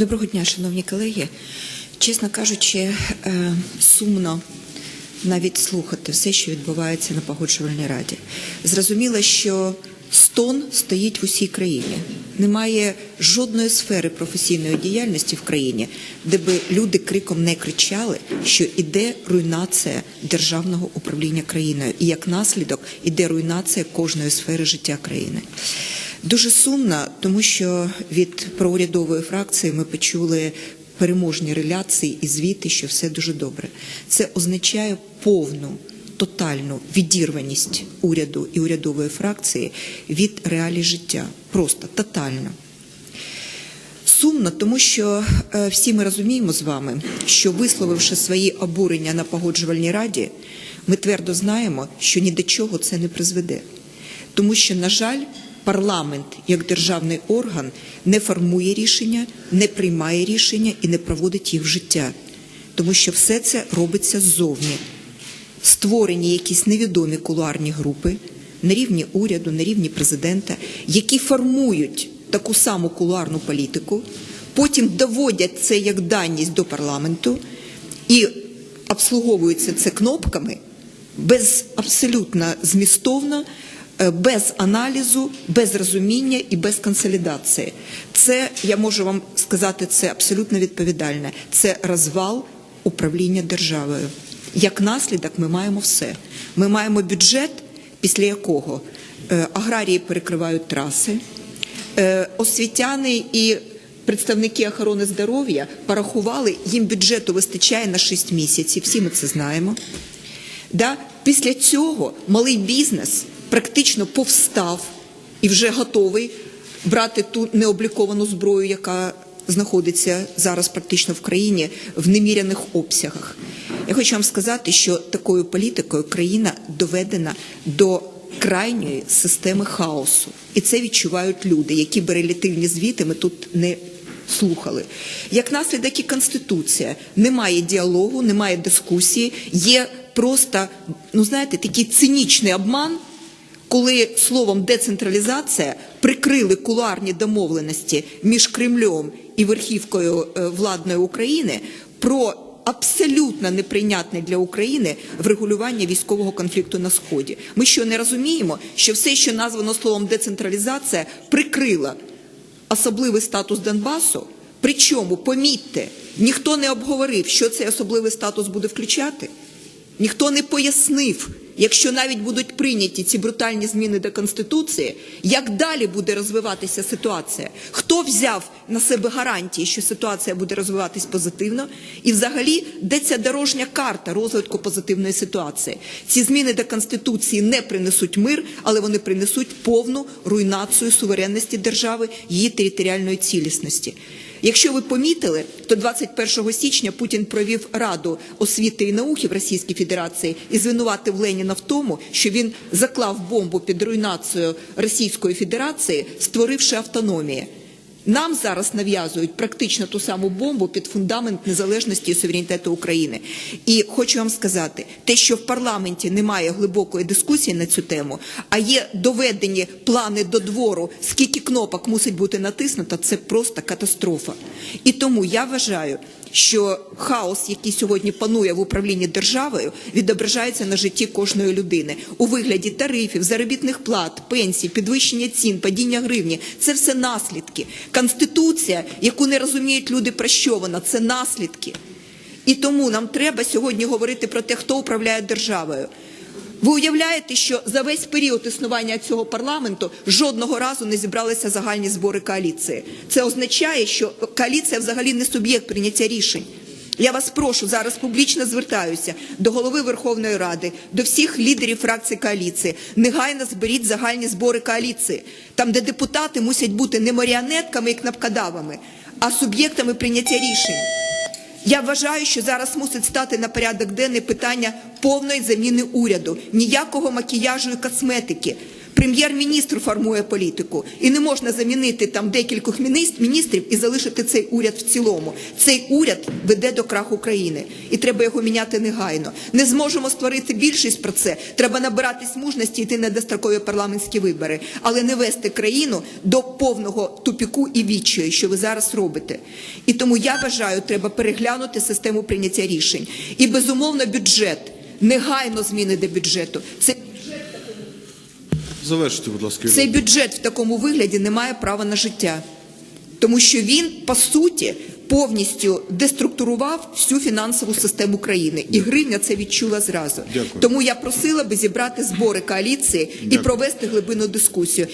Доброго дня, шановні колеги. Чесно кажучи, е, сумно навіть слухати все, що відбувається на погоджувальній раді. Зрозуміло, що стон стоїть в усій країні. Немає жодної сфери професійної діяльності в країні, де би люди криком не кричали, що іде руйнація державного управління країною, і як наслідок іде руйнація кожної сфери життя країни. Дуже сумно, тому що від проурядової фракції ми почули переможні реляції і звіти, що все дуже добре. Це означає повну. Тотальну відірваність уряду і урядової фракції від реалій життя. Просто тотально. Сумно, тому що е, всі ми розуміємо з вами, що висловивши свої обурення на погоджувальній раді, ми твердо знаємо, що ні до чого це не призведе. Тому що, на жаль, парламент як державний орган не формує рішення, не приймає рішення і не проводить їх в життя, тому що все це робиться ззовні. Створені якісь невідомі кулуарні групи на рівні уряду, на рівні президента, які формують таку саму кулуарну політику, потім доводять це як даність до парламенту і обслуговуються це кнопками без абсолютно змістовно, без аналізу, без розуміння і без консолідації. Це я можу вам сказати, це абсолютно відповідальне. Це розвал управління державою. Як наслідок, ми маємо все. Ми маємо бюджет, після якого е, аграрії перекривають траси, е, освітяни і представники охорони здоров'я порахували, їм бюджету вистачає на 6 місяців. Всі ми це знаємо. Після цього малий бізнес практично повстав і вже готовий брати ту необліковану зброю, яка знаходиться зараз практично в країні в неміряних обсягах. Я хочу вам сказати, що такою політикою країна доведена до крайньої системи хаосу, і це відчувають люди, які берелятивні звіти ми тут не слухали. Як наслідок і конституція немає діалогу, немає дискусії, є просто, ну знаєте, такий цинічний обман. Коли словом децентралізація прикрили кулуарні домовленості між Кремлем і верхівкою е, владної України про абсолютно неприйнятне для України врегулювання військового конфлікту на сході. Ми що не розуміємо, що все, що названо словом децентралізація, прикрила особливий статус Донбасу. Причому, помітьте, ніхто не обговорив, що цей особливий статус буде включати. Ніхто не пояснив, якщо навіть будуть прийняті ці брутальні зміни до Конституції, як далі буде розвиватися ситуація, хто взяв на себе гарантії, що ситуація буде розвиватись позитивно, і взагалі де ця дорожня карта розвитку позитивної ситуації. Ці зміни до Конституції не принесуть мир, але вони принесуть повну руйнацію суверенності держави, її територіальної цілісності. Якщо ви помітили, то 21 січня Путін провів Раду освіти і науки в Російській Федерації і звинуватив Леніна в тому, що він заклав бомбу під руйнацію Російської Федерації, створивши автономію. Нам зараз нав'язують практично ту саму бомбу під фундамент незалежності і суверенітету України. І хочу вам сказати, те, що в парламенті немає глибокої дискусії на цю тему, а є доведені плани до двору, скільки кнопок мусить бути натиснуто, це просто катастрофа. І тому я вважаю, що хаос, який сьогодні панує в управлінні державою, відображається на житті кожної людини у вигляді тарифів, заробітних плат, пенсій, підвищення цін, падіння гривні. Це все наслідки. Конституція, яку не розуміють люди, про що вона, це наслідки. І тому нам треба сьогодні говорити про те, хто управляє державою. Ви уявляєте, що за весь період існування цього парламенту жодного разу не зібралися загальні збори коаліції. Це означає, що коаліція взагалі не суб'єкт прийняття рішень. Я вас прошу зараз публічно звертаюся до голови Верховної Ради, до всіх лідерів фракцій коаліції. Негайно зберіть загальні збори коаліції, там, де депутати мусять бути не маріонетками і кнопкодавами, а суб'єктами прийняття рішень. Я вважаю, що зараз мусить стати на порядок денний питання повної заміни уряду, ніякого макіяжу і косметики. Прем'єр-міністр формує політику, і не можна замінити там декількох міністрів і залишити цей уряд в цілому. Цей уряд веде до краху країни, і треба його міняти негайно. Не зможемо створити більшість про це. Треба набиратись мужності йти на дострокові парламентські вибори, але не вести країну до повного тупіку і відчаю, що ви зараз робите. І тому я вважаю, треба переглянути систему прийняття рішень. І безумовно бюджет. Негайно зміни до бюджету. Це Завершити, будь ласка, цей бюджет в такому вигляді не має права на життя, тому що він по суті повністю деструктурував всю фінансову систему країни, і гривня це відчула зразу. Дякую. Тому я просила би зібрати збори коаліції і провести глибинну дискусію.